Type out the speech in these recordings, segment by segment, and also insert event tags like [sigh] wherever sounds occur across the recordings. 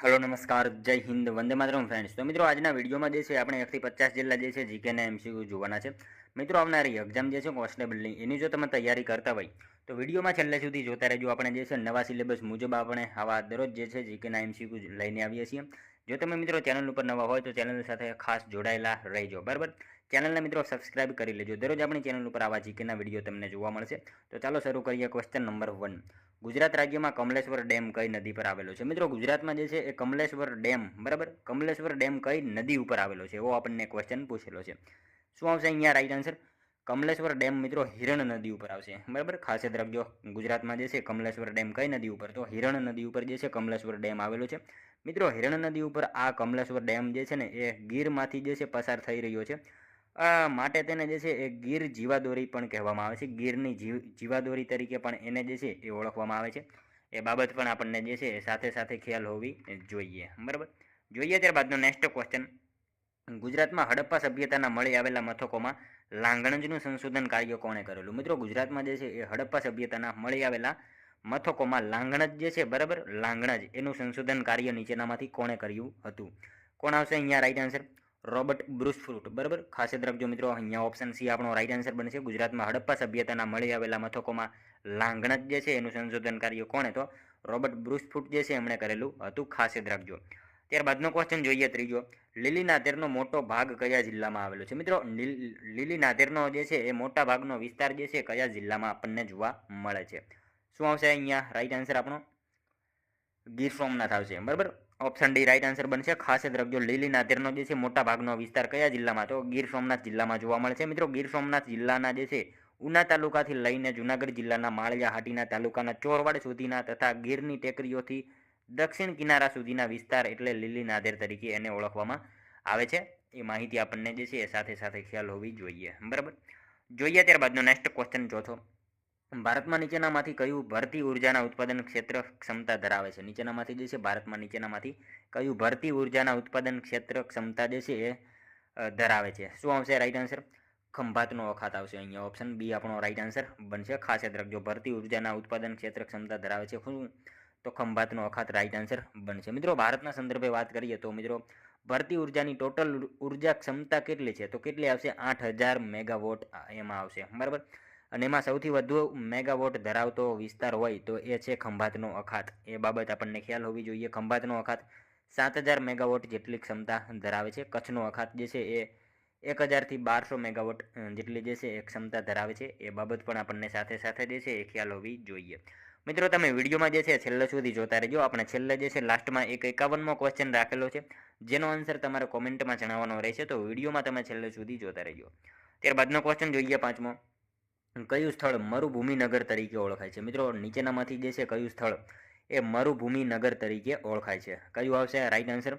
Hello, નમસ્કાર, જય Hind, Vande Mataram friends તો મિત્રો, આજના વિડીયોમાં જે છે, આપણે એકથી પચાસ જિલ્લા જે છે જીકેના એમસીક્યુ જોવાના છે. મિત્રો, આવનારી એક્ઝામ જે છે કોન્સ્ટેબલની એની જો તમે તૈયારી કરતા હોય, તો વિડીયોમાં છેલ્લે સુધી જોતા રહેજો. આપણે જે છે, નવા સિલેબસ મુજબ આપણે આવા દરરોજ જે છે જીકેના એમસીક્યુ લઈને આવીએ છીએ. જો તમે મિત્રો ચેનલ ઉપર નવા હોય, તો ચેનલ સાથે ખાસ જોડાયેલા રહેજો. બરાબર? ચેનલને મિત્રો સબસ્ક્રાઇબ કરી લેજો. દરરોજ આપણી ચેનલ ઉપર આવા જીકેના વીડિયો તમને જોવા મળશે. તો ચાલો શરૂ કરીએ ક્વેશ્ચન નંબર વન ગુજરાત રાજ્યમાં કમલેશ્વર ડેમ કઈ નદી પર આવેલો છે? મિત્રો ગુજરાતમાં જે છે એ કમલેશ્વર ડેમ, બરાબર? કમલેશ્વર ડેમ કઈ નદી ઉપર આવેલો છે? એવો આપણને ક્વેશ્ચન પૂછેલો છે. શું આવશે અહીંયા? રાઈટ આન્સર કમલેશ્વર ડેમ મિત્રો હિરણ નદી ઉપર આવશે. બરાબર? ખાસ યાદ રાખજો, ગુજરાતમાં જે છે કમલેશ્વર ડેમ કઈ નદી ઉપર? તો હિરણ નદી ઉપર જે છે કમલેશ્વર ડેમ આવેલો છે. મિત્રો હિરણ નદી ઉપર આ કમલેશ્વર ડેમ જે છે ને એ ગીરમાંથી જે છે પસાર થઈ રહ્યો છે. માટે તેને જે છે એ ગીર જીવાદોરી પણ કહેવામાં આવે છે. ગીરની જીવ, જીવાદોરી તરીકે પણ એને જે છે એ ઓળખવામાં આવે છે. એ બાબત પણ આપણને જે છે એ સાથે સાથે ખ્યાલ હોવી જોઈએ. બરાબર? જોઈએ ત્યારબાદનો નેક્સ્ટ ક્વેશ્ચન ગુજરાતમાં હડપ્પા સભ્યતાના મળી આવેલા મથકોમાં લાંગણજનું સંશોધન કાર્ય કોણે કરેલું? મિત્રો, ગુજરાતમાં જે છે એ હડપ્પા સભ્યતાના મળી આવેલા મથકોમાં લાંગણજ જે છે, બરાબર? લાંગણજ એનું સંશોધન કાર્ય નીચેનામાંથી કોણે કર્યું હતું? કોણ આવશે? અહીંયા right answer Robert Bruce Foote બરાબર? ખાસ યાદ રાખજો મિત્રો, અહીંયા ઓપ્શન સી આપણો રાઈટ આન્સર બનશે. ગુજરાતમાં હડપ્પા સભ્યતાના મળી આવેલા મથકોમાં લાંગણજ જે છે, એનું સંશોધન કાર્ય કોણે તો? રોબર્ટ બ્રુસ ફ્રૂટ જે છે, એમણે કરેલું હતું, ખાસ યાદ રાખજો. ત્યારબાદનો ક્વેશ્ચન જોઈએ ત્રીજો. લીલી નાતેરનો મોટો ભાગ કયા જિલ્લામાં આવેલો છે? મિત્રો લીલી નાતેરનો જે છે, એ મોટા ભાગનો વિસ્તાર જે છે, કયા જિલ્લામાં આપણને જોવા મળે છે? શું આવશે અહીંયા? રાઈટ આન્સર આપણો? ગીર સોમનાથ આવશે, બરાબર? ઓપ્શન ડી રાઈટ આન્સર બનશે. ખાસ યાદ રાખજો લીલી નાધેરનો જે છે મોટા ભાગનો વિસ્તાર કયા જિલ્લામાં તો ગીર સોમનાથ જિલ્લામાં જોવા મળે છે. મિત્રો, ગીર સોમનાથ જિલ્લાના જે છે ઉના તાલુકાથી લઈને જુનાગઢ જિલ્લાના માળિયા હાટીના તાલુકાના ચોરવાડ સુધીના તથા ગીરની ટેકરીઓથી દક્ષિણ કિનારા સુધીના વિસ્તાર એટલે લીલી નાદેર તરીકે એને ઓળખવામાં આવે છે. એ માહિતી આપણને જે છે એ સાથે સાથે ખ્યાલ હોવી જોઈએ. બરાબર? જોઈએ ત્યારબાદનો નેક્સ્ટ ક્વેશ્ચન ચોથો. ભારતમાં નીચેનામાંથી કયું ભરતી ઉર્જાના ઉત્પાદન ક્ષેત્ર ક્ષમતા ધરાવે છે? નીચેનામાંથી જે છે, ભારતમાં નીચેનામાંથી કયું ભરતી ઉર્જાના ઉત્પાદન ક્ષેત્ર ક્ષમતા જે છે, એ ધરાવે છે? શું આવશે? રાઈટ આન્સર ખંભાતનો અખાત આવશે અહીંયા. ઓપ્શન બી આપણો રાઈટ આન્સર બનશે. ખાસ યાદ રાખજો, ભરતી ઉર્જાના ઉત્પાદન ક્ષેત્ર ક્ષમતા ધરાવે છે શું? તો ખંભાતનો અખાત રાઈટ આન્સર બનશે. મિત્રો, ભારતના સંદર્ભે વાત કરીએ તો મિત્રો, ભરતી ઉર્જાની ટોટલ ઊર્જા ક્ષમતા કેટલી છે? તો કેટલી આવશે? આઠ હજાર મેગાવોટ એમાં આવશે. બરાબર? અને એમાં સૌથી વધુ મેગાવોટ ધરાવતો વિસ્તાર હોય તો એ છે ખંભાતનો અખાત. એ બાબત આપણને ખ્યાલ હોવી જોઈએ. ખંભાતનો અખાત સાત હજાર મેગાવોટ જેટલી ક્ષમતા ધરાવે છે. કચ્છનો અખાત જે છે એ એક હજારથી બારસો મેગાવોટ જેટલી જે છે એ ક્ષમતા ધરાવે છે. એ બાબત પણ આપણને સાથે સાથે જે છે એ ખ્યાલ હોવી જોઈએ. મિત્રો, તમે વિડીયોમાં જે છે છેલ્લે સુધી જોતા રહેજો. આપણે છેલ્લે જે છે લાસ્ટમાં એક એકાવનમો ક્વેશ્ચન રાખેલો છે. જેનો આન્સર તમારે કોમેન્ટમાં જણાવવાનો રહેશે. તો વિડીયોમાં તમે છેલ્લે સુધી જોતા રહેજો. ત્યારબાદનો ક્વેશ્ચન જોઈએ પાંચમો. કયું સ્થળ મરુભૂમિ નગર તરીકે ઓળખાય છે? મિત્રો, નીચેનામાંથી જે છે કયું સ્થળ એ મરુભૂમિ નગર તરીકે ઓળખાય છે? કયું આવશે? રાઈટ આન્સર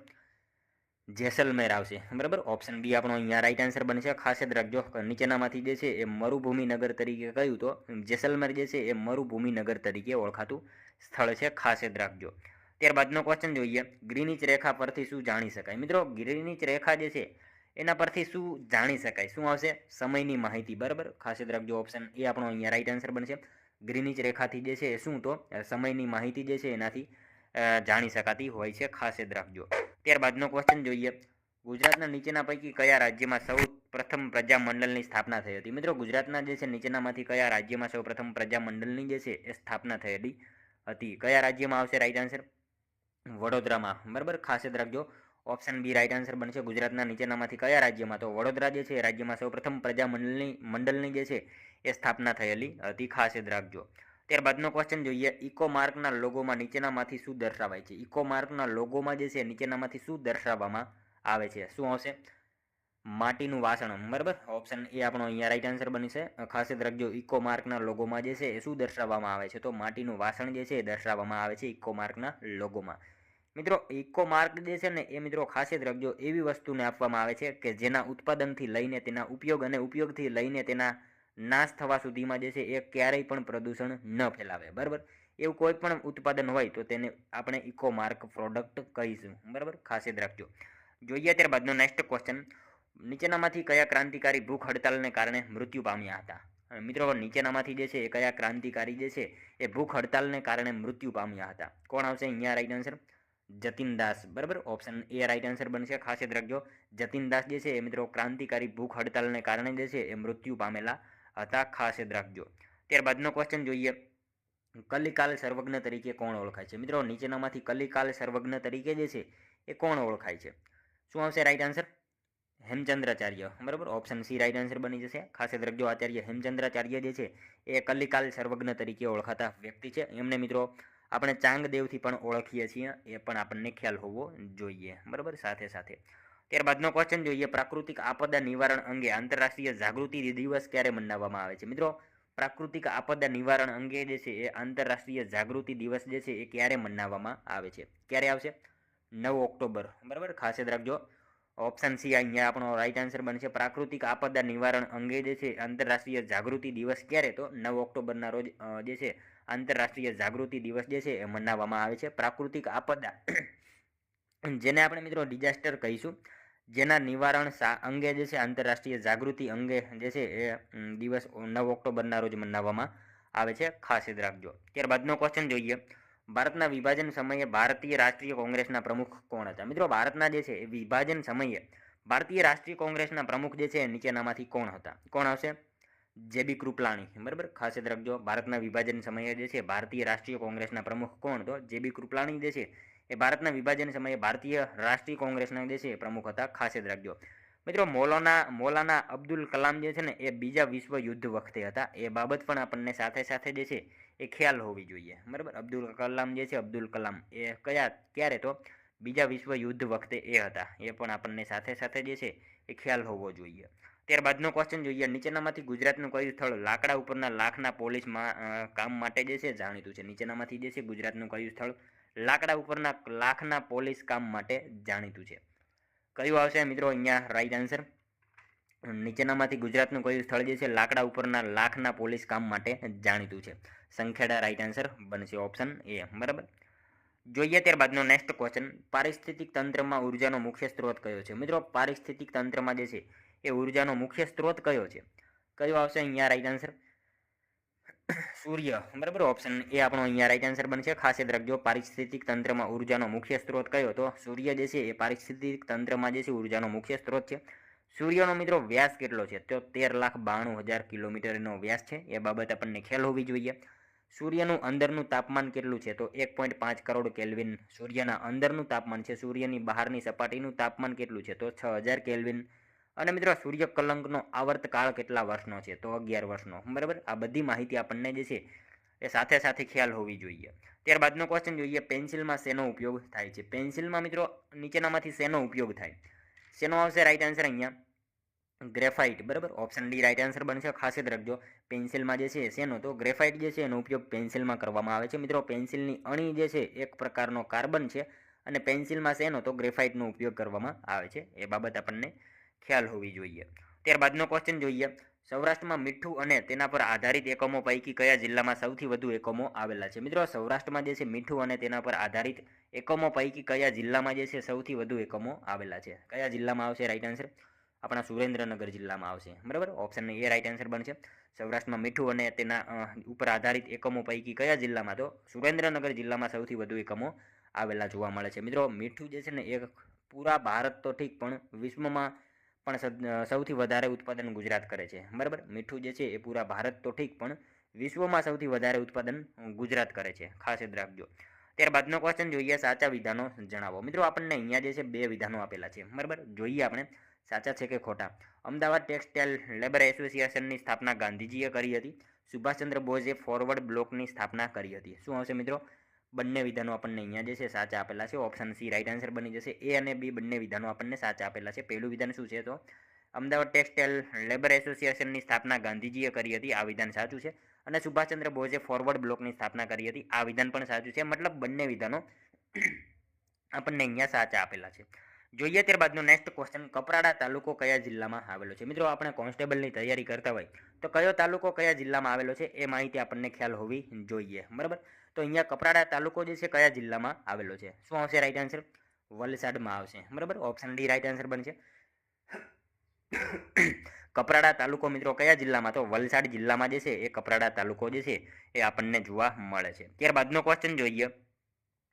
જેસલમેર આવશે. બરાબર? ઓપ્શન બી આપણો અહીંયા રાઈટ આન્સર બનશે ખાસ યાદ રાખજો નીચેનામાંથી જે છે એ મરુભૂમિ નગર તરીકે કહ્યું તો જેસલમેર જે છે એ મરુભૂમિ નગર તરીકે ઓળખાતું સ્થળ છે. ખાસ યાદ રાખજો. ત્યારબાદનો ક્વેશ્ચન જોઈએ. ગ્રીનિચ રેખા પરથી શું જાણી શકાય? મિત્રો, ગ્રીનિચ રેખા જે છે એના પરથી શું જાણી શકાય? શું આવશે? સમયની માહિતી, બરાબર? ખાસ યાદ રાખજો ઓપ્શન એ આપણો અહીંયા રાઈટ આન્સર બનશે. ગ્રીનિચ રેખાથી જે છે એ શું તો? સમયની માહિતી જે છે એનાથી જાણી શકાતી હોય છે. ખાસ યાદ રાખજો. ત્યારબાદનો ક્વેશ્ચન જોઈએ. ગુજરાતના નીચેના પૈકી કયા રાજ્યમાં સૌ પ્રથમ પ્રજામંડળની સ્થાપના થઈ હતી? મિત્રો, ગુજરાતના જે છે નીચેનામાંથી કયા રાજ્યમાં સૌ પ્રથમ પ્રજામંડળની જે છે એ સ્થાપના થયેલી હતી? કયા રાજ્યમાં આવશે? રાઈટ આન્સર વડોદરામાં. બરાબર? ખાસ યાદ રાખજો. ઓપ્શન બી રાઈટ આન્સર બનશે ગુજરાતના નીચેનામાંથી કયા રાજ્યમાં? તો વડોદરા જે છે રાજ્યમાં સૌપ્રથમ પ્રજામંડળની, મંડળની જે છે, એ સ્થાપના થયેલી. હતી ખાસ યાદ રાખજો. ત્યારબાદનો ક્વેશ્ચન જોઈએ. ઇકો માર્કના લોગોમાં નીચેનામાંથી શું દર્શાવાય છે? ઇકો માર્કના લોગોમાં જે છે નીચેનામાંથી શું દર્શાવવામાં આવે છે? શું આવશે? માટીનું વાસણ. બરાબર? ઓપ્શન એ આપણો અહીંયા રાઈટ આન્સર બનશે ખાસ યાદ રાખજો. ઇકો માર્કના લોગોમાં જે છે, એ શું દર્શાવવામાં આવે છે? તો માટીનું વાસણ જે છે, એ દર્શાવવામાં આવે છે ઇકો માર્કના લોગોમાં. મિત્રો, ઇકો માર્ક જે છે ને, એ મિત્રો ખાસ જ રાખજો. એવી વસ્તુને આપવામાં આવે છે કે જેના ઉત્પાદનથી લઈને તેના ઉપયોગ અને ઉપયોગથી લઈને તેના નાશ થવા સુધીમાં જે છે, એ ક્યારેય પણ પ્રદૂષણ ન ફેલાવે. બરાબર? એવું કોઈ પણ ઉત્પાદન હોય તો તેને આપણે ઇકો માર્ક પ્રોડક્ટ કહીશું. બરાબર? ખાસ રાખજો. જોઈએ ત્યારબાદનો નેક્સ્ટ ક્વેશ્ચન. નીચેનામાંથી કયા ક્રાંતિકારી ભૂખ હડતાલને કારણે મૃત્યુ પામ્યા હતા? મિત્રો નીચેનામાંથી જે છે, એ કયા ક્રાંતિકારી જે છે, એ ભૂખ હડતાલને કારણે મૃત્યુ પામ્યા હતા? કોણ આવશે? અહીંયા રાઈટ આન્સર. જતીન દાસ, બરાબર? ઓપ્શન એ રાઈટ આન્સર બનશે. ખાસ યાદ રાખજો. જતીન દાસ જે છે એ મિત્રો ક્રાંતિકારી ભૂખ હડતાલને કારણે જે છે એ મૃત્યુ પામેલા હતા. ખાસ યાદ રાખજો. ત્યારબાદનો ક્વેશ્ચન જોઈએ. કલિકાલ સર્વજ્ઞ તરીકે કોણ ઓળખાય છે? મિત્રો, નીચેનામાંથી કલિકાલ સર્વજ્ઞ તરીકે જે છે એ કોણ ઓળખાય છે? શું આવશે રાઈટ આન્સર હેમચંદ્રાચાર્ય, બરાબર? ઓપ્શન સી રાઈટ આન્સર બની જશે. ખાસ યાદ રાખજો, આચાર્ય હેમચંદ્રાચાર્ય જે છે એ કલિકાલ સર્વજ્ઞ તરીકે ઓળખાતા વ્યક્તિ છે. એમને મિત્રો આપણે ચાંગદેવથી પણ ઓળખીએ છીએ, એ પણ આપણને ખ્યાલ હોવો જોઈએ. બરાબર? સાથે સાથે. ત્યારબાદનો ક્વેશ્ચન જોઈએ. પ્રાકૃતિક આપદા નિવારણ અંગે આંતરરાષ્ટ્રીય જાગૃતિ દિવસ ક્યારે મનાવવામાં આવે છે? મિત્રો, પ્રાકૃતિક આપદા નિવારણ અંગે જે છે એ આંતરરાષ્ટ્રીય જાગૃતિ દિવસ જે છે એ ક્યારે મનાવવામાં આવે છે? ક્યારે આવશે? નવ ઓક્ટોબર. બરાબર? ખાસ યાદ રાખજો. ઓપ્શન સી અહીંયા આપણો રાઈટ આન્સર બનશે. પ્રાકૃતિક આપદા નિવારણ અંગે જે છે આંતરરાષ્ટ્રીય જાગૃતિ દિવસ ક્યારે? તો નવ ઓક્ટોબરના રોજ જે છે આંતરરાષ્ટ્રીય જાગૃતિ દિવસ જે છે એ મનાવવામાં આવે છે. પ્રાકૃતિક આપદા [clears throat] જેને આપણે મિત્રો ડિઝાસ્ટર કહીશું. જેના નિવારણ અંગે જે છે આંતરરાષ્ટ્રીય જાગૃતિ અંગે જે છે એ દિવસ નવ ઓક્ટોબરના રોજ મનાવવામાં આવે છે. ખાસ યાદ રાખજો. ત્યારબાદનો ક્વેશ્ચન જોઈએ. ભારતના વિભાજન સમયે ભારતીય રાષ્ટ્રીય કોંગ્રેસના પ્રમુખ કોણ હતા? મિત્રો ભારતના જે છે એ વિભાજન સમયે ભારતીય રાષ્ટ્રીય કોંગ્રેસના પ્રમુખ જે છે નીચેનામાંથી કોણ હતા? કોણ આવશે? જેબી કૃપલાણી, બરાબર? ખાસ યાદ રાખજો, ભારતના વિભાજન સમયે જે છે, ભારતીય રાષ્ટ્રીય કોંગ્રેસના પ્રમુખ કોણ? તો જેબી કૃપલાણી જે છે, એ ભારતના વિભાજન સમયે ભારતીય રાષ્ટ્રીય કોંગ્રેસના જે છે પ્રમુખ હતા. ખાસ યાદ રાખજો. મિત્રો, મોલાના મોલાના અબ્દુલ કલામ જે છે ને, એ બીજા વિશ્વ યુદ્ધ વખતે હતા. એ બાબત પણ આપણને સાથે સાથે જે છે, એ ખ્યાલ હોવી જોઈએ. બરાબર? અબ્દુલ કલામ જે છે, અબ્દુલ કલામ, એ કયા, ક્યારે તો? બીજા વિશ્વ યુદ્ધ વખતે એ હતા. એ પણ આપણને સાથે સાથે જે છે, એ ખ્યાલ હોવો જોઈએ. ત્યારબાદનો ક્વેશ્ચન જોઈએ. નીચેનામાંથી ગુજરાતનું કયું સ્થળ લાકડા ઉપરના લાખના પોલીસમાં કામ માટે જે છે જાણીતું છે. નીચેનામાંથી જે છે ગુજરાતનું કયું સ્થળ લાકડા ઉપરના લાખના પોલીસ કામ માટે જાણીતું છે. કયું આવશે મિત્રો અહીંયા? રાઈટ આન્સર નીચેનામાંથી ગુજરાતનું કયું સ્થળ જે છે લાકડા ઉપરના લાખના પોલીસ કામ માટે જાણીતું છે. સંખેડા રાઈટ આન્સર બનશે ઓપ્શન એ બરાબર? જોઈએ ત્યારબાદનો નેક્સ્ટ ક્વેશ્ચન પારિસ્થિતિક તંત્રમાં ઉર્જાનો મુખ્ય સ્ત્રોત કયો છે? મિત્રો, પારિસ્થિતિક તંત્રમાં જે છે એ ઉર્જાનો મુખ્ય સ્ત્રોત કયો છે? કયો આવશે? અહીંયા રાઈટ આન્સર સૂર્ય. બરાબર? ઓપ્શન એ આપણો અહીંયા રાઈટ આન્સર બનશે. ખાસ યાદ રાખજો, પારિસ્થિતિક તંત્રમાં ઉર્જાનો મુખ્ય સ્ત્રોત કયો તો સૂર્ય જે છે એ પારિસ્થિતિક તંત્રમાં જે છે ઉર્જાનો મુખ્ય સ્ત્રોત છે. સૂર્યનો મિત્રો વ્યાસ કેટલો છે? તો તેર લાખ બાણું હજાર કિલોમીટરનો વ્યાસ છે. એ બાબત આપણને ખ્યાલ હોવી જોઈએ. સૂર્યનું અંદરનું તાપમાન કેટલું છે? તો એક પોઈન્ટ પાંચ કરોડ કેલ્વિન. સૂર્યના અંદરનું તાપમાન છે. સૂર્યની બહારની સપાટીનું તાપમાન કેટલું છે? તો છ હજાર કેલ્વિન. અને મિત્રો સૂર્ય કલંકનો આવર્તકાળ કેટલા વર્ષનો છે? તો અગિયાર વર્ષનો. બરાબર? આ બધી માહિતી આપણને જે છે, એ સાથે સાથે ખ્યાલ હોવી જોઈએ. ત્યારબાદનો ક્વેશ્ચન જોઈએ, પેન્સિલમાં શેનો ઉપયોગ થાય છે? પેન્સિલમાં મિત્રો, નીચેનામાંથી શેનો ઉપયોગ થાય? શેનો આવશે? રાઈટ આન્સર અહીંયા. ગ્રેફાઇટ બરાબર? ઓપ્શન ડી રાઈટ આન્સર બનશે. ખાસ યાદ રાખજો, પેન્સિલમાં જે છે, શેનો? તો ગ્રેફાઇટ જે છે, એનો ઉપયોગ પેન્સિલમાં કરવામાં આવે છે. મિત્રો, પેન્સિલની અણી જે છે, એક પ્રકારનો કાર્બન છે અને પેન્સિલમાં શેનો? તો ગ્રેફાઇટનો ઉપયોગ કરવામાં આવે છે. એ બાબત આપણને ખ્યાલ હોવી જોઈએ. ત્યારબાદનો ક્વેશ્ચન જોઈએ. સૌરાષ્ટ્રમાં મીઠું અને તેના પર આધારિત એકમો પૈકી કયા જિલ્લામાં સૌથી વધુ એકમો આવેલા છે? મિત્રો, સૌરાષ્ટ્રમાં જે છે મીઠું અને તેના પર આધારિત એકમો પૈકી કયા જિલ્લામાં જે છે સૌથી વધુ એકમો આવેલા છે? કયા જિલ્લામાં આવશે? રાઈટ આન્સર આપણા સુરેન્દ્રનગર જિલ્લામાં આવશે. બરાબર? ઓપ્શન એ રાઈટ આન્સર બનશે. સૌરાષ્ટ્રમાં મીઠું અને તેના ઉપર આધારિત એકમો પૈકી કયા જિલ્લામાં તો સુરેન્દ્રનગર જિલ્લામાં સૌથી વધુ એકમો આવેલા જોવા મળે છે. મિત્રો, મીઠું જે છે ને એ પૂરા ભારત તો ઠીક, પણ વિશ્વમાં પણ સૌથી વધારે ઉત્પાદન ગુજરાત કરે છે. બરાબર? મીઠું જે છે એ પૂરા ભારત તો ઠીક, પણ વિશ્વમાં સૌથી વધારે ઉત્પાદન ગુજરાત કરે છે. ખાસ યાદ રાખજો. ત્યારબાદનો ક્વેશ્ચન જોઈએ, સાચા વિધાનો જણાવો. મિત્રો, આપણને અહીંયા જે છે બે વિધાનો આપેલા છે. બરાબર? જોઈએ આપણે. સાચા છે કે ખોટા? અમદાવાદ ટેક્સટાઇલ લેબર એસોસિએશનની સ્થાપના ગાંધીજીએ કરી હતી. સુભાષચંદ્ર બોઝે ફોરવર્ડ બ્લોકની સ્થાપના કરી હતી. શું આવશે મિત્રો? બંને વિધાનો આપણને અહીંયા જે છે સાચા આપેલા છે. ઓપ્શન સી રાઇટ આન્સર બની જશે. એ અને બી બંને વિધાનો આપણને સાચા આપેલા છે. પહેલું વિધાન શું છે તો? અમદાવાદ ટેક્સટાઇલ લેબર એસોસિએશનની સ્થાપના ગાંધીજીએ કરી હતી. આ વિધાન સાચું છે. અને સુભાષચંદ્ર બોઝે ફોરવર્ડ બ્લોકની સ્થાપના કરી હતી. આ વિધાન પણ સાચું છે. મતલબ બંને વિધાનો આપણને અહીંયા સાચા આપેલા છે. જોઈએ ત્યારબાદનો નેક્સ્ટ ક્વેશ્ચન કપરાડા તાલુકો કયા જિલ્લામાં આવેલો છે? મિત્રો, આપણે કોન્સ્ટેબલની તૈયારી કરતા હોય તો કયો તાલુકો કયા જિલ્લામાં આવેલો છે એ માહિતી આપણને ખ્યાલ હોવી જોઈએ. બરાબર? તો અહીંયા કપરાડા તાલુકો જે છે કયા જિલ્લામાં આવેલો છે? શું આવશે? રાઈટ આન્સર વલસાડમાં આવશે. બરાબર? ઓપ્શન ડી રાઈટ આન્સર બનશે. કપરાડા તાલુકો મિત્રો કયા જિલ્લામાં? તો વલસાડ જિલ્લામાં જે છે એ કપરાડા તાલુકો જે છે એ આપણને જોવા મળે છે. ત્યારબાદનો ક્વેશ્ચન જોઈએ.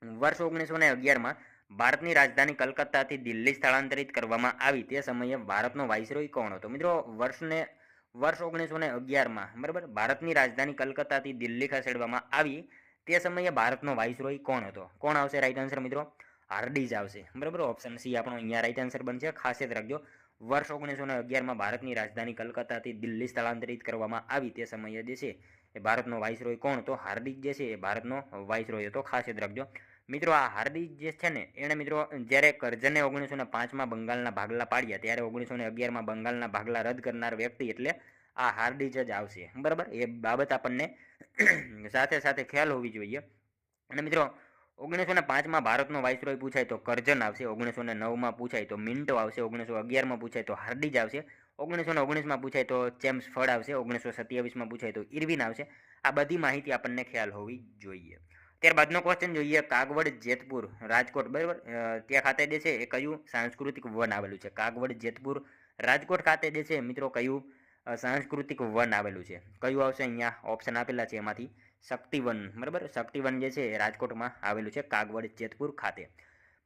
વર્ષ ઓગણીસો ને અગિયારમાં ભારતની રાજધાની કલકત્તાથી દિલ્હી સ્થળાંતરિત કરવામાં આવી તે સમયે ભારતનો વાઇસરોય કોણ હતો? મિત્રો, વર્ષને, વર્ષ ઓગણીસો ને અગિયારમાં, બરાબર? ભારતની રાજધાની કલકત્તાથી દિલ્હી ખસેડવામાં આવી તે સમયે ભારતનો વાઇસરોય કોણ હતો? કોણ આવશે? રાઈટ આન્સર મિત્રો હાર્ડીજ આવશે. બરાબર? ઓપ્શન સી આપણો અહીંયા રાઈટ આન્સર બનશે. ખાસ યાદ રાખજો. વર્ષ ઓગણીસો ને અગિયારમાં ભારતની રાજધાની કલકત્તાથી દિલ્હી સ્થળાંતરિત કરવામાં આવી તે સમયે જે છે એ ભારતનો વાઇસરોય કોણ તો હાર્દિક જે છે એ ભારતનો વાઇસરોય હતો. ખાસ યાદ રાખજો. મિત્રો આ હાર્દિક જે છે ને એણે મિત્રો જ્યારે કરજને ઓગણીસો ને પાંચમાં બંગાળના ભાગલા પાડ્યા, ત્યારે ઓગણીસો ને અગિયારમાં બંગાળના ભાગલા રદ કરનાર વ્યક્તિ એટલે આ હાર્દિક જ આવશે. બરાબર? એ બાબત આપણને [clears throat] સાથે સાથે ખ્યાલ હોવી જોઈએ. અને મિત્રો, ઓગણીસો ને પાંચમાં ભારતનો વાઇસરોય પૂછાય તો કરજન આવશે, ઓગણીસો ને નવમાં પૂછાય તો મિન્ટો આવશે, ઓગણીસો અગિયારમાં પૂછાય તો હાર્ડિજ આવશે, ઓગણીસો ને ઓગણીસમાં પૂછાય તો ચેમ્સ ફળ આવશે, ઓગણીસો સત્યાવીસમાં પૂછાય તો ઇરવિન આવશે. આ બધી માહિતી આપણને ખ્યાલ હોવી જોઈએ. ત્યારબાદનો ક્વેશ્ચન જોઈએ કાગવડ જેતપુર, રાજકોટ, બરાબર? ત્યાં ખાતે જે છે એ કયું સાંસ્કૃતિક વન આવેલું છે? કાગવડ જેતપુર, રાજકોટ ખાતે જે છે મિત્રો કયું સાંસ્કૃતિક વન આવેલું છે? કયું આવશે અહીંયા? ઓપ્શન આપેલા છે એમાંથી. શક્તિવન, બરાબર? શક્તિવન જે છે એ રાજકોટમાં આવેલું છે કાગવડ જેતપુર ખાતે.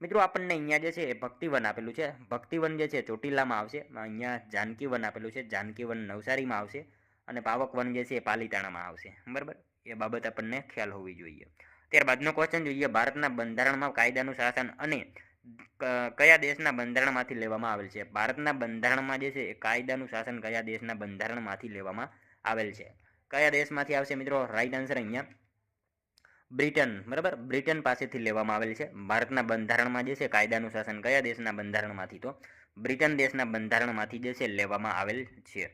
મિત્રો આપણને અહીંયા જે છે એ ભક્તિવન આપેલું છે. ભક્તિવન જે છે ચોટીલામાં આવશે. અહીંયા જાનકીવન આપેલું છે. જાનકીવન નવસારીમાં આવશે. અને પાવકવન જે છે એ પાલીતાણામાં આવશે. બરાબર? એ બાબત આપણને ખ્યાલ હોવી જોઈએ. ત્યારબાદનો ક્વેશ્ચન જોઈએ. ભારતના બંધારણમાં કાયદાનું શાસન અને કયા દેશના બંધારણમાંથી લેવામાં આવેલ છે? ભારતના બંધારણમાં જે છે એ કાયદાનું શાસન કયા દેશના બંધારણમાંથી લેવામાં આવેલ છે? કયા દેશમાંથી આવશે મિત્રો? રાઈટ આન્સર અહીંયા. બ્રિટન. બરાબર? બ્રિટન પાસેથી લેવામાં આવેલ છે. ભારતના બંધારણમાં જે છે કાયદાનું શાસન કયા દેશના બંધારણમાંથી? તો બ્રિટન દેશના બંધારણમાંથી જે છે લેવામાં આવેલ છે.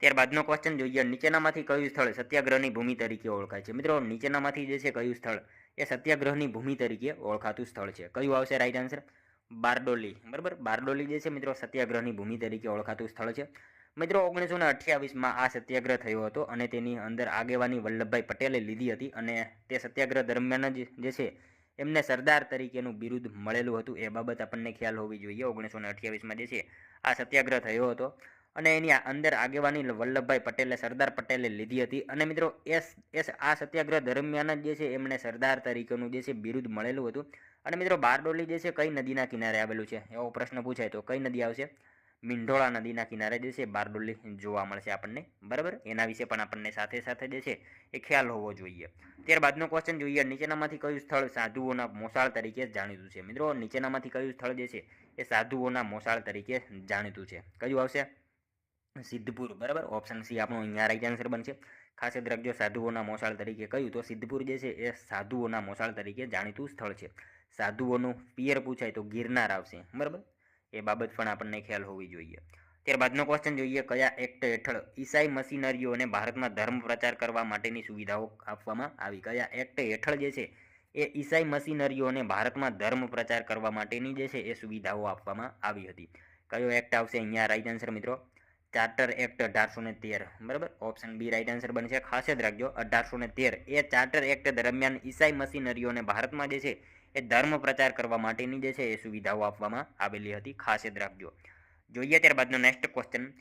ત્યારબાદનો ક્વેશ્ચન જોઈએ. નીચેનામાંથી કયું સ્થળ સત્યાગ્રહની ભૂમિ તરીકે ઓળખાય છે? મિત્રો, નીચેનામાંથી જે છે કયું સ્થળ એ સત્યાગ્રહની ભૂમિ તરીકે ઓળખાતું સ્થળ છે. કયું આવશે રાઈટ આન્સર બારડોલી. બરાબર? બારડોલી જે છે મિત્રો, સત્યાગ્રહની ભૂમિ તરીકે ઓળખાતું સ્થળ છે. મિત્રો ઓગણીસો ને અઠ્યાવીસમાં આ સત્યાગ્રહ થયો હતો અને તેની અંદર આગેવાની વલ્લભભાઈ પટેલે લીધી હતી અને તે સત્યાગ્રહ દરમિયાન જ જે છે, એમને સરદાર તરીકેનું બિરુદ મળેલું હતું. એ બાબત આપણને ખ્યાલ હોવી જોઈએ. ઓગણીસો ને અઠ્યાવીસમાં જે છે, આ સત્યાગ્રહ થયો હતો. અને એની અંદર આગેવાની વલ્લભભાઈ પટેલે, સરદાર પટેલે લીધી હતી. અને મિત્રો એ આ સત્યાગ્રહ દરમિયાન જ જે છે, એમણે સરદાર તરીકેનું જે છે, બિરુદ મળેલું હતું. અને મિત્રો, બારડોલી જે છે, કઈ નદીના કિનારે આવેલું છે? એવો પ્રશ્ન પૂછાય તો કઈ નદી આવશે? મિંઢોળા નદીના કિનારે જે છે, બારડોલી જોવા મળશે આપણને. બરાબર? એના વિશે પણ આપણને સાથે સાથે જે છે, એ ખ્યાલ હોવો જોઈએ. ત્યારબાદનો ક્વેશ્ચન જોઈએ. નીચેનામાંથી કયું સ્થળ સાધુઓના મોસાળ તરીકે જાણીતું છે? મિત્રો, નીચેનામાંથી કયું સ્થળ જે છે, એ સાધુઓના મોસાળ તરીકે જાણીતું છે? કયું આવશે? સિદ્ધપુર, બરાબર? ઓપ્શન સી આપણો અહીંયા રાઈટ આન્સર બનશે. ખાસ યાદ રાખજો, સાધુઓના મોસાળ તરીકે કહ્યું તો સિદ્ધપુર જે છે એ સાધુઓના મોસાળ તરીકે જાણીતું સ્થળ છે. સાધુઓનું પિયર પૂછાય તો ગિરનાર આવશે, બરાબર? એ બાબત પણ આપણને ખ્યાલ હોવી જોઈએ. ત્યારબાદનો ક્વેશ્ચન જોઈએ, કયા એક્ટ હેઠળ ઈસાઈ મશીનરીઓને ભારતમાં ધર્મ પ્રચાર કરવા માટેની સુવિધાઓ આપવામાં આવી? કયા એક્ટ હેઠળ જે છે એ ઈસાઈ મશીનરીઓને ભારતમાં ધર્મ પ્રચાર કરવા માટેની જે છે એ સુવિધાઓ આપવામાં આવી હતી? કયો એક્ટ આવશે? અહીંયા રાઈટ આન્સર મિત્રો. ચાર્ટર એક્ટ અઢારસો ને તેર, બરાબર? ઓપ્શન બી રાઇટ આન્સર બનશે. ખાસ યાદ રાખજો, અઢારસો ને તેર. એ ચાર્ટર એક્ટ દરમિયાન ઈસાઈ મશીનરીઓને ભારતમાં જે છે, એ ધર્મ પ્રચાર કરવા માટેની જે છે, એ સુવિધાઓ આપવામાં આવેલી હતી. ખાસ યાદ રાખજો. જોઈએ ત્યારબાદનો નેક્સ્ટ ક્વેશ્ચન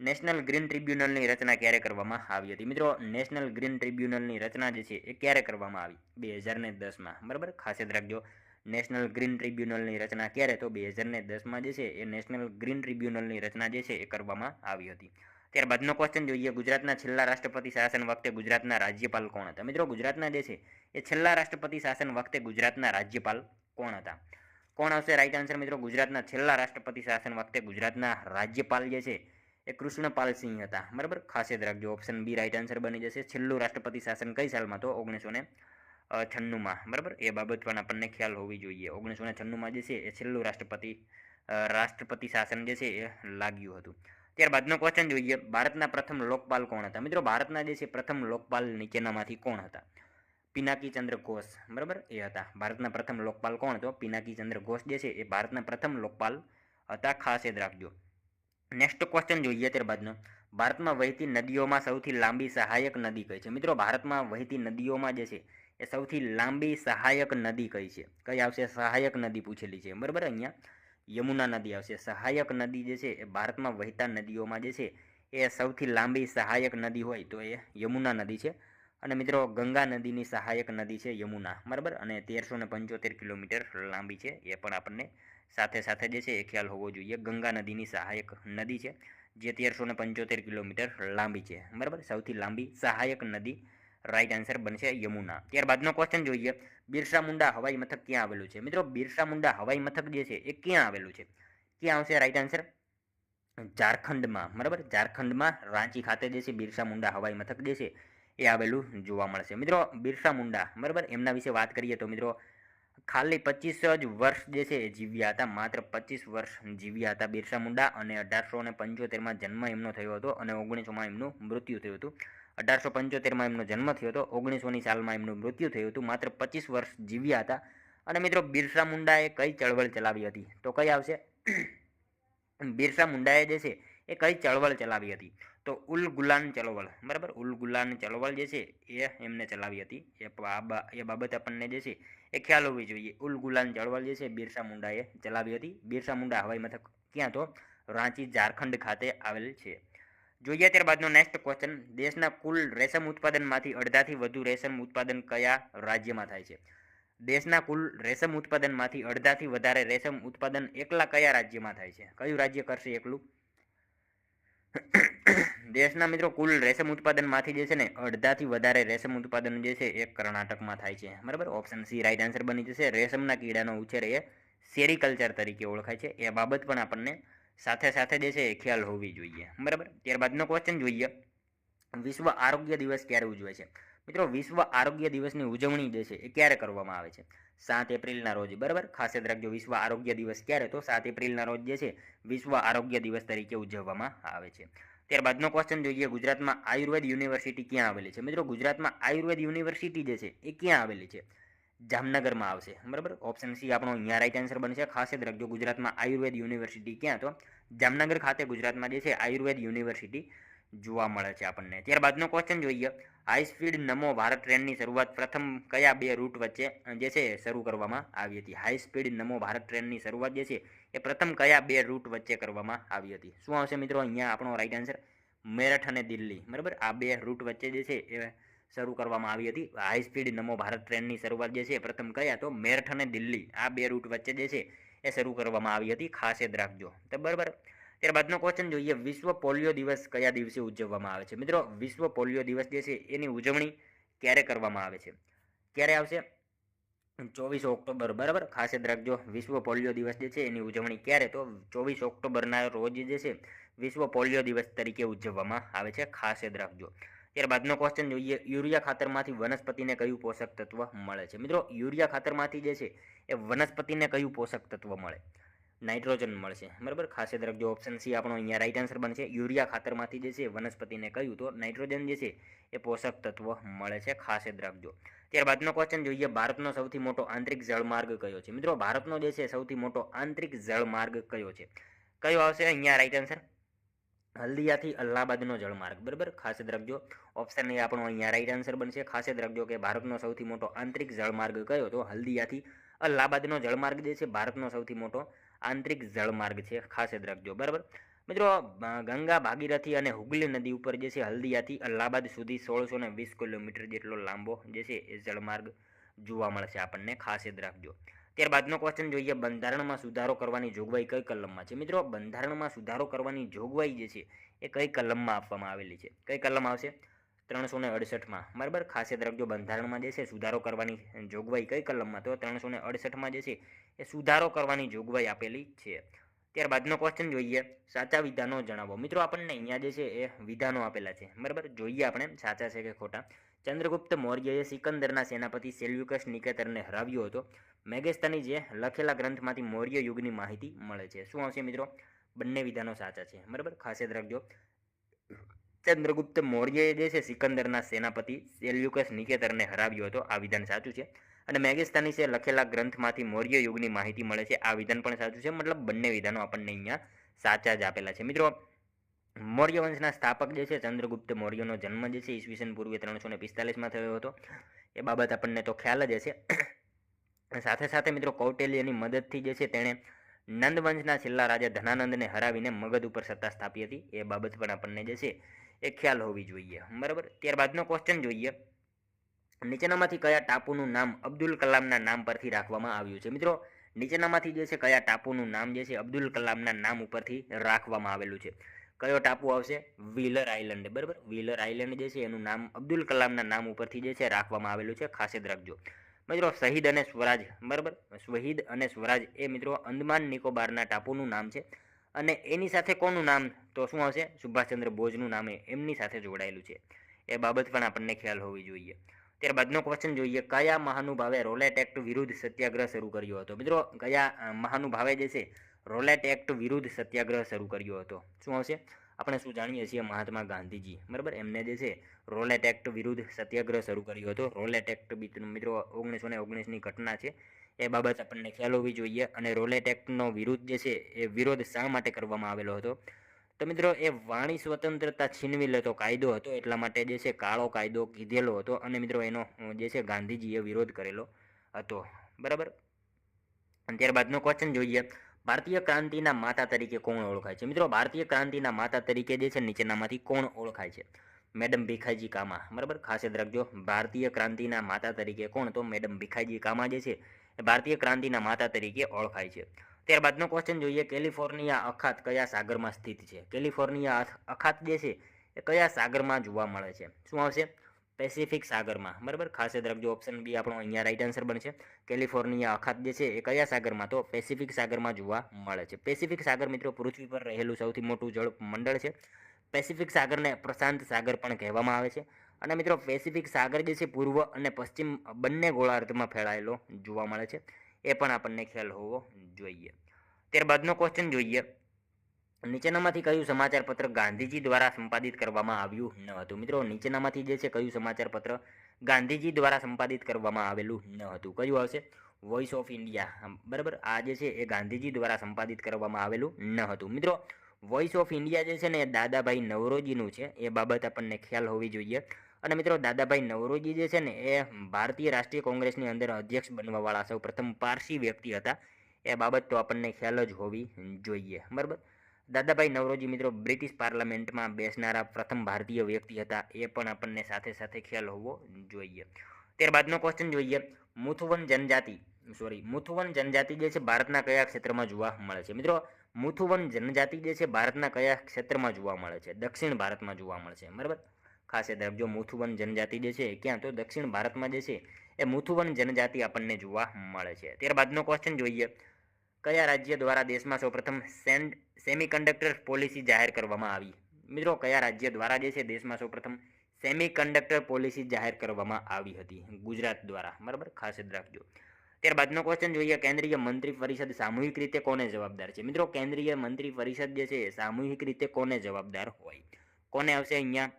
નેશનલ ગ્રીન ટ્રિબ્યુનલની રચના ક્યારે કરવામાં આવી હતી? મિત્રો નેશનલ ગ્રીન ટ્રિબ્યુનલની રચના જે છે, એ ક્યારે કરવામાં આવી? બે હજાર ને દસમાં, બરાબર? ખાસ યાદ રાખજો. નેશનલ ગ્રીન ટ્રિબ્યુનલની રચના ક્યારે? તો બે હજાર ને દસમાં જે છે, એ નેશનલ ગ્રીન ટ્રિબ્યુનલની રચના જે છે, એ કરવામાં આવી હતી. ત્યારબાદનો ક્વેશ્ચન જોઈએ, ગુજરાતના છેલ્લા રાષ્ટ્રપતિ શાસન વખતે ગુજરાતના રાજ્યપાલ કોણ હતા? મિત્રો, ગુજરાતના જે છે, એ છેલ્લા રાષ્ટ્રપતિ શાસન વખતે ગુજરાતના રાજ્યપાલ કોણ હતા? કોણ આવશે? રાઈટ આન્સર મિત્રો, ગુજરાતના છેલ્લા રાષ્ટ્રપતિ શાસન વખતે ગુજરાતના રાજ્યપાલ જે છે, એ કૃષ્ણપાલ સિંહ હતા. બરાબર? ખાસ યાદ રાખજો ઓપ્શન બી રાઈટ આન્સર બની જશે. છેલ્લું રાષ્ટ્રપતિ શાસન કઈ સાલમાં? તો ઓગણીસો છન્નુંમાં, બરાબર? એ બાબત પણ આપણને ખ્યાલ હોવી જોઈએ. ઓગણીસો ને છન્નુંમાં જે છે, એ છેલ્લું રાષ્ટ્રપતિ રાષ્ટ્રપતિ શાસન જે છે, એ લાગ્યું હતું. ત્યારબાદનો ક્વેશ્ચન જોઈએ, ભારતના પ્રથમ લોકપાલ કોણ હતા? મિત્રો, ભારતના જે છે, પ્રથમ લોકપાલ નીચેનામાંથી કોણ હતા? પિનાકી ચંદ્ર ઘોષ, બરાબર? એ હતા. ભારતના પ્રથમ લોકપાલ કોણ હતો? પિનાકી ચંદ્ર ઘોષ જે છે, એ ભારતના પ્રથમ લોકપાલ હતા. ખાસ યાદ રાખજો. નેક્સ્ટ ક્વેશ્ચન જોઈએ ત્યારબાદનો. ભારતમાં વહેતી નદીઓમાં સૌથી લાંબી સહાયક નદી કઈ છે? મિત્રો, ભારતમાં વહેતી નદીઓમાં જે છે એ સૌથી લાંબી સહાયક નદી કઈ છે? કઈ આવશે? સહાયક નદી પૂછેલી છે. બરાબર? અહીંયા યમુના નદી આવશે. સહાયક નદી જે છે, એ ભારતમાં વહેતા નદીઓમાં જે છે, એ સૌથી લાંબી સહાયક નદી હોય તો એ યમુના નદી છે. અને મિત્રો, ગંગા નદીની સહાયક નદી છે યમુના. બરાબર? અને તેરસો ને પંચોતેર કિલોમીટર લાંબી છે. એ પણ આપણને સાથે સાથે જે છે, એ ખ્યાલ હોવો જોઈએ. ગંગા નદીની સહાયક નદી છે, જે તેરસો ને પંચોતેર કિલોમીટર લાંબી છે. બરાબર? સૌથી લાંબી સહાયક નદી રાઈટ આન્સર બનશે યમુના. ત્યારબાદનો ક્વેશ્ચન જોઈએ. બિરસા મુંડા હવાઈ મથક ક્યાં આવેલું છે? મિત્રો, બિરસા મુંડા હવાઈ મથક જે છે, એ ક્યાં આવેલું છે? ક્યાં આવશે રાઈટ આન્સર ઝારખંડમાં. બરાબર? ઝારખંડમાં રાંચી ખાતે જે છે, બિરસા મુંડા હવાઈ મથક જે છે, એ આવેલું જોવા મળશે. મિત્રો, બિરસા મુંડા, બરાબર? એમના વિશે વાત કરીએ તો મિત્રો, ખાલી પચીસ જ વર્ષ જે છે, એ જીવ્યા હતા. માત્ર પચીસ વર્ષ જીવ્યા હતા બિરસા મુંડા અને અઢારસો ને પંચોતેરમાં જન્મ એમનો થયો હતો અને ઓગણીસોમાં એમનું મૃત્યુ થયું હતું. અઢારસો પંચોતેરમાં એમનો જન્મ થયો હતો. ઓગણીસોની સાલમાં એમનું મૃત્યુ થયું હતું. માત્ર પચીસ વર્ષ જીવ્યા હતા. અને મિત્રો, બિરસા મુંડાએ કઈ ચળવળ ચલાવી હતી? તો કઈ આવશે? બિરસા મુંડાએ જે છે, એ કઈ ચળવળ ચલાવી હતી? તો ઉલ ગુલાન ચળવળ. બરાબર? ઉલ ગુલાન ચળવળ જે છે, એ એમને ચલાવી હતી. એ એ બાબત આપણને જે છે, એ ખ્યાલ હોવી જોઈએ. ઉલ ગુલાન ચળવળ જે છે, બિરસા મુંડાએ ચલાવી હતી. બિરસા મુંડા હવાઈ મથક ક્યાં તો? રાંચી, ઝારખંડ ખાતે આવેલ છે. જોઈએ ત્યારબાદનો નેક્સ્ટ ક્વેશ્ચન દેશના કુલ રેશમ ઉત્પાદનમાંથી અડધાથી વધુ રેશમ ઉત્પાદન કયા રાજ્યમાં થાય છે? દેશના કુલ રેશમ ઉત્પાદનમાંથી અડધાથી વધારે રેશમ ઉત્પાદન એકલા કયા રાજ્યમાં થાય છે? કયું રાજ્ય કરશે એકલું? [coughs] દેશના મિત્રો કુલ રેશમ ઉત્પાદનમાંથી જે છે ને અડધાથી વધારે રેશમ ઉત્પાદન જે છે, એ કર્ણાટકમાં થાય છે. બરાબર? ઓપ્શન સી રાઈટ આન્સર બની જશે. રેશમના કીડાનો ઉછેર એ સેરિકલ્ચર તરીકે ઓળખાય છે. એ બાબત પણ આપણને સાથે સાથે જે છે એ ખ્યાલ હોવી જોઈએ. બરાબર? ત્યારબાદનો ક્વેશ્ચન જોઈએ. વિશ્વ આરોગ્ય દિવસ ક્યારે ઉજવે છે? મિત્રો, વિશ્વ આરોગ્ય દિવસની ઉજવણી જે છે એ ક્યારે કરવામાં આવે છે? સાત એપ્રિલના રોજ. બરાબર? ખાસ યાદ રાખજો, વિશ્વ આરોગ્ય દિવસ ક્યારે? તો સાત એપ્રિલના રોજ જે છે, વિશ્વ આરોગ્ય દિવસ તરીકે ઉજવવામાં આવે છે. ત્યારબાદનો ક્વેશ્ચન જોઈએ, ગુજરાતમાં આયુર્વેદ યુનિવર્સિટી ક્યાં આવેલી છે? મિત્રો, ગુજરાતમાં આયુર્વેદ યુનિવર્સિટી જે છે એ ક્યાં આવેલી છે? જામનગરમાં આવશે. બરાબર? ઓપ્શન સી આપણો અહીંયા રાઈટ આન્સર બનશે. ખાસ યાદ રાખજો, ગુજરાતમાં આયુર્વેદ યુનિવર્સિટી ક્યાં તો? જામનગર ખાતે ગુજરાતમાં જે છે, આયુર્વેદ યુનિવર્સિટી જોવા મળે છે આપણને. ત્યારબાદનો ક્વેશ્ચન જોઈએ. હાઈ સ્પીડ નમો ભારત ટ્રેનની શરૂઆત પ્રથમ કયા બે રૂટ વચ્ચે જે છે, શરૂ કરવામાં આવી હતી? હાઈ સ્પીડ નમો ભારત ટ્રેનની શરૂઆત જે છે, એ પ્રથમ કયા બે રૂટ વચ્ચે કરવામાં આવી હતી? શું આવશે મિત્રો? અહીંયા આપણો રાઈટ આન્સર મેરઠ અને દિલ્હી. બરાબર? આ બે રૂટ વચ્ચે જે છે, એ શરૂ કરવામાં આવી હતી. હાઈ સ્પીડ નમો ભારત ટ્રેનની શરૂઆત જે છે પ્રથમ કયા તો મેરઠ અને દિલ્હી. આ બે રૂટ વચ્ચે જે છે એ શરૂ કરવામાં આવી હતી. ખાસ યાદ રાખજો. તો બરાબર. ત્યારબાદનો ક્વેશ્ચન જોઈએ. વિશ્વ પોલિયો દિવસ કયા દિવસે ઉજવવામાં આવે છે? મિત્રો, વિશ્વ પોલિયો દિવસ જે છે એની ઉજવણી ક્યારે કરવામાં આવે છે? ક્યારે આવશે? ચોવીસ ઓક્ટોબર. બરાબર. ખાસ યાદ રાખજો. વિશ્વ પોલિયો દિવસ જે છે એની ઉજવણી ક્યારે? તો ચોવીસ ઓક્ટોબરના રોજ જે છે વિશ્વ પોલિયો દિવસ તરીકે ઉજવવામાં આવે છે. ખાસ યાદ રાખજો. ત્યારબાદનો ક્વેશ્ચન જોઈએ યુરિયા ખાતરમાંથી વનસ્પતિને કયું પોષક તત્વ મળે છે? મિત્રો, યુરિયા ખાતરમાંથી જે છે, એ વનસ્પતિને કયું પોષક તત્વ મળે? નાઇટ્રોજન મળશે. બરાબર? ખાસ યાદ રાખજો ઓપ્શન સી આપણો અહીંયા રાઈટ આન્સર બનશે. યુરિયા ખાતરમાંથી જે છે, વનસ્પતિને કહ્યું તો નાઇટ્રોજન જે છે, એ પોષક તત્વ મળે છે. ખાસ યાદ રાખજો. ત્યારબાદનો ક્વેશ્ચન જોઈએ, ભારતનો સૌથી મોટો આંતરિક જળમાર્ગ કયો છે? મિત્રો, ભારતનો જે છે, સૌથી મોટો આંતરિક જળમાર્ગ કયો છે? કયો આવશે? અહીંયા રાઈટ આન્સર હલ્દિયાથી અલ્હાબાદનો જળમાર્ગ, બરાબર? ખાસ યાદ ઓપ્શન એ આપણો અહીંયા રાઈટ આન્સર બનશે. ખાસ યાદ કે ભારતનો સૌથી મોટો આંતરિક જળમાર્ગ કયો? તો હલ્દિયાથી અલ્હાબાદનો જળમાર્ગ જે છે, ભારતનો સૌથી મોટો આંતરિક જળમાર્ગ છે. ખાસ યાદ બરાબર? મિત્રો ગંગા, ભાગીરથી અને હુગલી નદી ઉપર જે છે, હલ્દિયાથી અલ્હાબાદ સુધી સોળસો વીસ કિલોમીટર જેટલો લાંબો જે છે, એ જળમાર્ગ જોવા મળશે આપણને. ખાસ યાદ ત્યારબાદનો ક્વેશ્ચન જોઈએ. બંધારણમાં સુધારો કરવાની જોગવાઈ કઈ કલમમાં છે? મિત્રો, બંધારણમાં સુધારો કરવાની જોગવાઈ જે છે, એ કઈ કલમમાં આપવામાં આવેલી છે? કઈ કલમ આવશે? ત્રણસો ને અડસઠમાં. બરાબર? ખાસ યાદ રાખજો. બંધારણમાં જે છે, સુધારો કરવાની જોગવાઈ કઈ કલમમાં? તો ત્રણસો ને અડસઠમાં જે છે, એ સુધારો કરવાની જોગવાઈ આપેલી છે. ત્યારબાદનો ક્વેશ્ચન જોઈએ. સાચા વિધાનો જણાવો. મિત્રો, આપણને અહીંયા જે છે, એ વિધાનો આપેલા છે. બરાબર? જોઈએ આપણે. સાચા છે કે ખોટા? ચંદ્રગુપ્ત મૌર્યએ સિકંદરના સેનાપતિ સેલ્યુકસ નિકેતરને હરાવ્યો હતો. મેગેસ્તાની જે લખેલા ગ્રંથમાંથી મૌર્ય યુગની માહિતી મળે છે. શું આવશે મિત્રો? બંને વિધાનો સાચા છે. બરાબર? ખાસ યાદ રાખજો. ચંદ્રગુપ્ત મૌર્યએ જે છે સિકંદરના સેનાપતિ સેલ્યુકસ નિકેતરને હરાવ્યો હતો. આ વિધાન સાચું છે. અને મેગેસ્તાની છે લખેલા ગ્રંથમાંથી મૌર્ય યુગની માહિતી મળે છે, આ વિધાન પણ સાચું છે. મતલબ બંને વિધાનો આપણને અહીંયા સાચા જ આપેલા છે. મિત્રો મૌર્ય વંશના સ્થાપક જે છે, ચંદ્રગુપ્ત મૌર્યનો જન્મ જે છે, ઈસવીસન પૂર્વે ત્રણસો ને પિસ્તાલીસમાં થયો હતો. એ બાબત આપણને તો ખ્યાલ જ હશે. સાથે સાથે મિત્રો, કૌટિલ્યની મદદથી જે છે, તેણે નંદ વંશના છેલ્લા રાજા ધનાનંદને હરાવીને મગધ ઉપર સત્તા સ્થાપી હતી. એ બાબત પણ આપણને જે છે, એ ખ્યાલ હોવી જોઈએ. બરાબર? ત્યારબાદનો ક્વેશ્ચન જોઈએ. નીચેનામાંથી કયા ટાપુનું નામ અબ્દુલ કલામના નામ પરથી રાખવામાં આવ્યું છે? મિત્રો, નીચેનામાંથી જે છે, કયા ટાપુનું નામ જે છે, અબ્દુલ કલામના નામ ઉપરથી રાખવામાં આવેલું છે? કયો ટાપુ આવશે? વ્હીલર આઇલેન્ડ બરાબર? વ્હીલર આઇલેન્ડ જે છે, એનું નામ અબ્દુલ કલામના નામ ઉપરથી જે છે, રાખવામાં આવેલું છે, ખાસ યાદ રાખજો મિત્રો, શહીદ અને સ્વરાજ, બરાબર? શહીદ અને સ્વરાજ, એ મિત્રો અંદમાન નિકોબારના ટાપુનું નામ છે. અને એની સાથે કોનું નામ? તો શું આવશે? સુભાષચંદ્ર બોઝનું નામ એમની સાથે જોડાયેલું છે. એ બાબત પણ આપણને ખ્યાલ હોવી જોઈએ. ત્યારબાદનો ક્વેશ્ચન જોઈએ, કયા મહાનુભાવે રોલેટ એક્ટ વિરુદ્ધ સત્યાગ્રહ શરૂ કર્યો હતો? મિત્રો, કયા મહાનુભાવે જે છે રોલેટ એક્ટ વિરુદ્ધ સત્યાગ્રહ શરૂ કર્યો હતો. શું આવશે? આપણે શું જાણીએ છીએ મહાત્મા ગાંધીજી? બરાબર? એમને જે છે, રોલેટ એક્ટ વિરુદ્ધ સત્યાગ્રહ શરૂ કર્યો હતો. રોલેટ એક્ટ મિત્રો ઓગણીસો ને ઓગણીસની ઘટના છે. એ બાબત આપણને ખ્યાલ હોવી જોઈએ અને રોલેટ એક્ટનો વિરુદ્ધ જે છે, એ વિરોધ શા માટે કરવામાં આવેલો હતો? તો મિત્રો, એ વાણી સ્વતંત્રતા છીનવી લેતો કાયદો હતો. એટલા માટે જે છે, કાળો કાયદો કીધેલો હતો અને મિત્રો એનો જે છે, ગાંધીજીએ વિરોધ કરેલો હતો. બરાબર? ત્યારબાદનો ક્વેશ્ચન જોઈએ. ભારતીય ક્રાંતિના માતા તરીકે કોણ ઓળખાય છે? મિત્રો, ભારતીય ક્રાંતિના માતા તરીકે જે છે, નીચેનામાંથી કોણ ઓળખાય છે? મેડમ ભીખાઈજી કામા. બરાબર? ખાસ યાદ રાખજો, ભારતીય ક્રાંતિના માતા તરીકે કોણ? તો મેડમ ભીખાઈજી કામા જે છે, એ ભારતીય ક્રાંતિના માતા તરીકે ઓળખાય છે. ત્યારબાદનો ક્વેશ્ચન જોઈએ, કેલિફોર્નિયા અખાત કયા સાગરમાં સ્થિત છે? કેલિફોર્નિયા અખાત જે છે, એ કયા સાગરમાં જોવા મળે છે? શું આવશે? પેસિફિક સાગરમાં, બરાબર? ખાસ યાદ રાખજો ઓપ્શન બી આપણો અહીંયા રાઈટ આન્સર બનશે. કેલિફોર્નિયા અખાત જે છે, એ કયા સાગરમાં? તો પેસિફિક સાગરમાં જોવા મળે છે. પેસિફિક સાગર મિત્રો પૃથ્વી પર રહેલું સૌથી મોટું જળ મંડળ છે. પેસિફિક સાગરને પ્રશાંત સાગર પણ કહેવામાં આવે છે. અને મિત્રો, પેસિફિક સાગર જે છે, પૂર્વ અને પશ્ચિમ બંને ગોળાર્ધમાં ફેલાયેલો જોવા મળે છે. એ પણ આપણને ખ્યાલ હોવો જોઈએ. ત્યારબાદનો ક્વેશ્ચન જોઈએ. નીચેનામાંથી કયું સમાચાર પત્ર ગાંધીજી દ્વારા સંપાદિત કરવામાં આવ્યું ન હતું? મિત્રો, નીચેનામાંથી જે છે કયું સમાચાર પત્ર ગાંધીજી દ્વારા સંપાદિત કરવામાં આવેલું ન હતું? કયું આવશે? વોઇસ ઓફ ઇન્ડિયા બરાબર? આ જે છે એ ગાંધીજી દ્વારા સંપાદિત કરવામાં આવેલું ન હતું. મિત્રો વોઇસ ઓફ ઇન્ડિયા જે છે ને એ દાદાભાઈ નવરોજીનું છે. એ બાબત આપણને ખ્યાલ હોવી જોઈએ. અને મિત્રો, દાદાભાઈ નવરોજી જે છે ને એ ભારતીય રાષ્ટ્રીય કોંગ્રેસની અંદર અધ્યક્ષ બનવાવાળા સૌ પ્રથમ પારસી વ્યક્તિ હતા. એ બાબત તો આપણને ખ્યાલ જ હોવી જોઈએ. બરાબર? દાદાભાઈ નવરોજી મિત્રો, બ્રિટિશ પાર્લામેન્ટમાં બેસનારા પ્રથમ ભારતીય વ્યક્તિ હતા. એ પણ આપણને સાથે સાથે ખ્યાલ હોવો જોઈએ. ત્યારબાદનો ક્વેશ્ચન જોઈએ. મુથુવન જનજાતિ સોરી મુથુવન જનજાતિ જે છે, ભારતના કયા ક્ષેત્રમાં જોવા મળે છે? મિત્રો, મુથુવન જનજાતિ જે છે, ભારતના કયા ક્ષેત્રમાં જોવા મળે છે? દક્ષિણ ભારતમાં જોવા મળે છે. બરાબર? ખાસ યાદ રાખજો, મુથુવન જનજાતિ જે છે ક્યાં? તો દક્ષિણ ભારતમાં જે છે, એ મુથુવન જનજાતિ આપણને જોવા મળે છે. ત્યારબાદનો ક્વેશ્ચન જોઈએ. કયા રાજ્ય દ્વારા દેશમાં સૌપ્રથમ સેન્ડ, સેમિકન્ડક્ટર પોલિસી જાહેર કરવામાં આવી? મિત્રો, કયા રાજ્ય દ્વારા જે છે દેશમાં સૌપ્રથમ સેમિકન્ડક્ટર પોલિસી જાહેર કરવામાં આવી હતી? ગુજરાત દ્વારા. બરાબર? ખાસ યાદ રાખજો. ત્યારબાદનો ક્વેશ્ચન જોઈએ. કેન્દ્રીય મંત્રી પરિષદ સામૂહિક રીતે કોને જવાબદાર છે? મિત્રો, કેન્દ્રીય મંત્રી પરિષદ જે છે સામૂહિક રીતે કોને જવાબદાર હોય? કોને આવશે અહીંયા?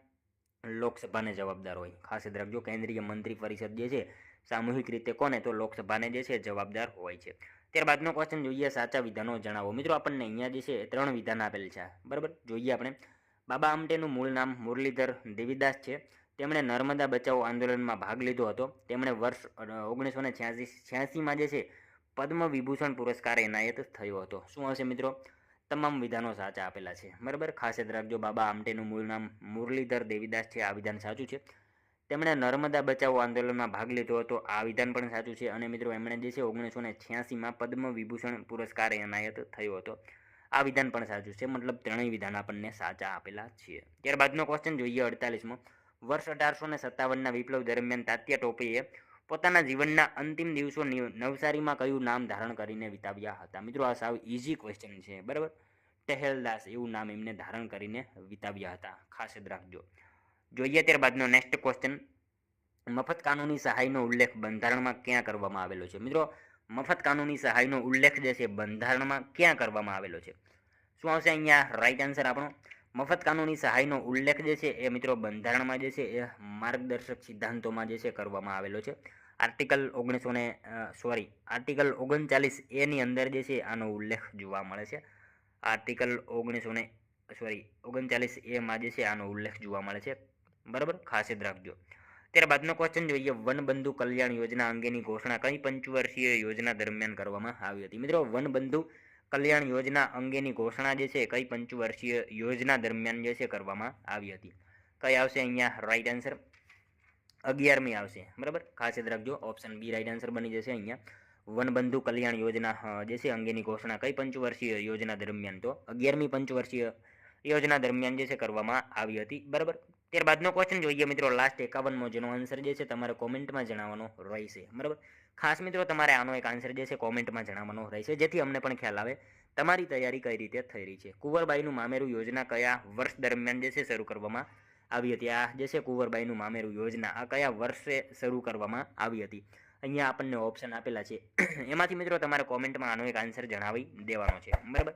લોકસભાને જવાબદાર હોય. ખાસ યાદ રાખજો. કેન્દ્રીય મંત્રી પરિષદ જે છે સામૂહિક રીતે કોને? તો લોકસભાને જે છે જવાબદાર હોય છે. ત્યારબાદનો ક્વેશ્ચન જોઈએ સાચા વિધાનો જણાવો. મિત્રો, આપણને અહીંયા જે છે ત્રણ વિધાન આપેલ છે. બરાબર? જોઈએ આપણે. બાબા આમટેનું મૂળ નામ મુરલીધર દેવીદાસ છે. તેમણે નર્મદા બચાવો આંદોલનમાં ભાગ લીધો હતો. તેમણે વર્ષ ઓગણીસો ને છ્યાસી, છ્યાસીમાં જે છે, પદ્મ વિભૂષણ પુરસ્કાર એનાયત થયો હતો. શું હશે મિત્રો? તમામ વિધાનો સાચા આપેલા છે. બરાબર? ખાસ યાદ રાખજો, બાબા આમટેનું મૂળ નામ મુરલીધર દેવીદાસ છે. આ વિધાન સાચું છે. તેમણે નર્મદા બચાવો આંદોલનમાં ભાગ લીધો હતો. આ વિધાન પણ સાચું છે અને મિત્રો, એમણે જે છે ઓગણીસો ને છ્યાસીમાં પદ્મ વિભૂષણ પુરસ્કાર એનાયત થયો હતો. આ વિધાન પણ સાચું છે, મતલબ ત્રણેય વિધાન આપણને સાચા આપેલા છે ત્યારબાદનો ક્વેશ્ચન જોઈએ અડતાલીસમો. વર્ષ અઢારસો ને સત્તાવનના વિપ્લવ દરમિયાન તાત્યા ટોપીએ પોતાના જીવનના અંતિમ દિવસો નવસારીમાં કયું નામ ધારણ કરીને વિતાવ્યા હતા? મિત્રો, આ સાવ ઇઝી ક્વેશ્ચન છે, બરાબર? ટહેલદાસ એવું નામ એમને ધારણ કરીને વિતાવ્યા હતા. ખાસ યાદ રાખજો. જોઈએ ત્યારબાદનો નેક્સ્ટ ક્વેશ્ચન મફત કાનૂની સહાયનો ઉલ્લેખ બંધારણમાં ક્યાં કરવામાં આવેલો છે? મિત્રો, મફત કાનૂની સહાયનો ઉલ્લેખ જે છે, બંધારણમાં ક્યાં કરવામાં આવેલો છે? શું આવશે અહીંયા? રાઈટ આન્સર આપણો. મફત કાનૂની સહાયનો ઉલ્લેખ જે છે, એ મિત્રો બંધારણમાં જે છે, એ માર્ગદર્શક સિદ્ધાંતોમાં જે છે, કરવામાં આવેલો છે. આર્ટિકલ ઓગણીસો ને સોરી આર્ટિકલ ઓગણચાલીસ એની અંદર જે છે, આનો ઉલ્લેખ જોવા મળે છે. આર્ટિકલ ઓગણીસો ને સોરી ઓગણચાલીસ એમાં જે છે, આનો ઉલ્લેખ જોવા મળે છે. બરાબર? ખાસ યાદ રાખજો. ત્યારબાદનો ક્વેશ્ચન જોઈએ. વનબંધુ કલ્યાણ યોજના અંગેની ઘોષણા કઈ પંચવર્ષીય યોજના દરમિયાન કરવામાં આવી હતી? મિત્રો વનબંધુ કલ્યાણ યોજના અંગેની ઘોષણા જે છે, કઈ પંચવર્ષીય યોજના દરમિયાન જે છે, કરવામાં આવી હતી? કઈ આવશે અહીંયા? રાઈટ આન્સર અગિયારમી આવશે. બરાબર? ખાસ યાદ રાખજો. ઓપ્શન બી રાઈટ આન્સર બની જશે અહીંયા. વનબંધુ કલ્યાણ યોજના જે છે, અંગેની ઘોષણા કઈ પંચવર્ષીય યોજના દરમિયાન? તો અગિયારમી પંચવર્ષીય યોજના દરમિયાન જે છે, કરવામાં આવી હતી. બરાબર? ત્યારબાદનો ક્વેશ્ચન જોઈએ મિત્રો. લાસ્ટ એકાવનમો જેનો આન્સર જે છે તમારે કોમેન્ટમાં જણાવવાનો રહેશે. બરાબર? ખાસ મિત્રો, તમારે આનો એક આન્સર જે છે કોમેન્ટમાં જણાવવાનો રહેશે. જેથી અમને પણ ખ્યાલ આવે, તમારી તૈયારી કઈ રીતે થઈ રહી છે? કુંવરબાઈનું મામેરું યોજના કયા વર્ષ દરમિયાન જે છે શરૂ કરવામાં આવી હતી? આ જે છે કુંવરબાઈનું મામેરું યોજના, આ કયા વર્ષે શરૂ કરવામાં આવી હતી? અહીંયા આપણને ઓપ્શન આપેલા છે. એમાંથી મિત્રો, તમારે કોમેન્ટમાં આનો એક આન્સર જણાવી દેવાનો છે. બરાબર?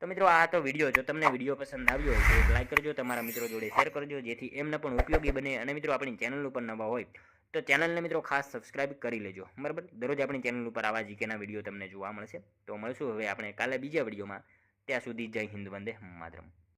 તો મિત્રો, આ તો વીડિયો જો તમને વીડિયો પસંદ આવ્યો હોય તો લાઈક કરજો, તમારા મિત્રો જોડે શેર કરજો, જેથી એમને પણ ઉપયોગી બને અને મિત્રો આપણી ચેનલ ઉપર નવા હોય તો ચેનલને મિત્રો ખાસ સબસ્ક્રાઇબ કરી લેજો. બરાબર? દરરોજ આપણી ચેનલ ઉપર આવા જીકેના વીડિયો તમને જોવા મળશે. તો મળશું હવે આપણે કાલે બીજા વિડીયોમાં ત્યાં સુધી જય હિન્દ, વંદે માતરમ.